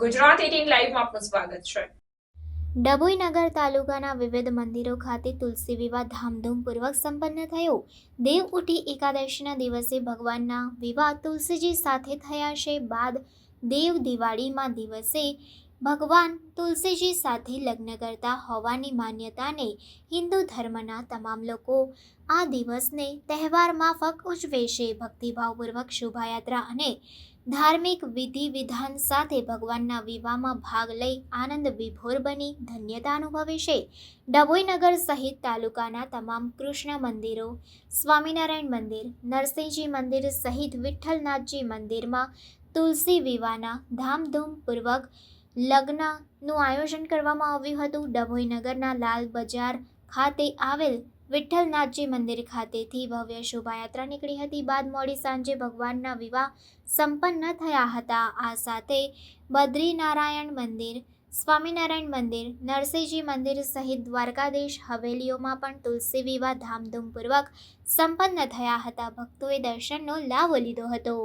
Gujarat eighteen લાઈવમાં આપનું સ્વાગત છે. ડભોઈ નગર તાલુકાના વિવિધ મંદિરો ખાતે તુલસી વિવાહ ધામધૂમપૂર્વક સંપન્ન થયો. દેવ ઉઠી એકાદશીના દિવસે ભગવાનના વિવાહ તુલસીજી સાથે થયા છે બાદ દેવ દિવાળીમાં દિવસે ભગવાન તુલસીજી સાથે લગ્ન કરતા હોવાની માન્યતાને હિન્દુ ધર્મના તમામ લોકો આ દિવસને તહેવાર માફક ઉજવે છે. ભક્તિભાવપૂર્વક શોભાયાત્રા અને ધાર્મિક વિધિ વિધાન સાથે ભગવાનના વિવાહમાં ભાગ લઈ આનંદ વિભોર બની, ધન્યતા અનુભવે છે. ડભોઈનગર સહિત તાલુકાના તમામ કૃષ્ણ મંદિરો, સ્વામિનારાયણ મંદિર, નરસિંહજી મંદિર સહિત વિઠ્ઠલનાથજી મંદિરમાં તુલસી વિવાહના ધામધૂમપૂર્વક લગ્નનું આયોજન કરવામાં આવ્યું હતું. ડભોઈનગરના લાલ બજાર ખાતે આવેલ વિઠ્ઠલનાથજી મંદિર ખાતેથી ભવ્ય શોભાયાત્રા નીકળી હતી. બાદ મોડી સાંજે ભગવાનના વિવાહ સંપન્ન થયા હતા. આ સાથે બદ્રીનારાયણ મંદિર, સ્વામિનારાયણ મંદિર, નરસિંહજી મંદિર સહિત દ્વારકાધીશ હવેલીઓમાં પણ તુલસી વિવાહ ધામધૂમપૂર્વક સંપન્ન થયા હતા. ભક્તોએ દર્શનનો લાભ લીધો હતો.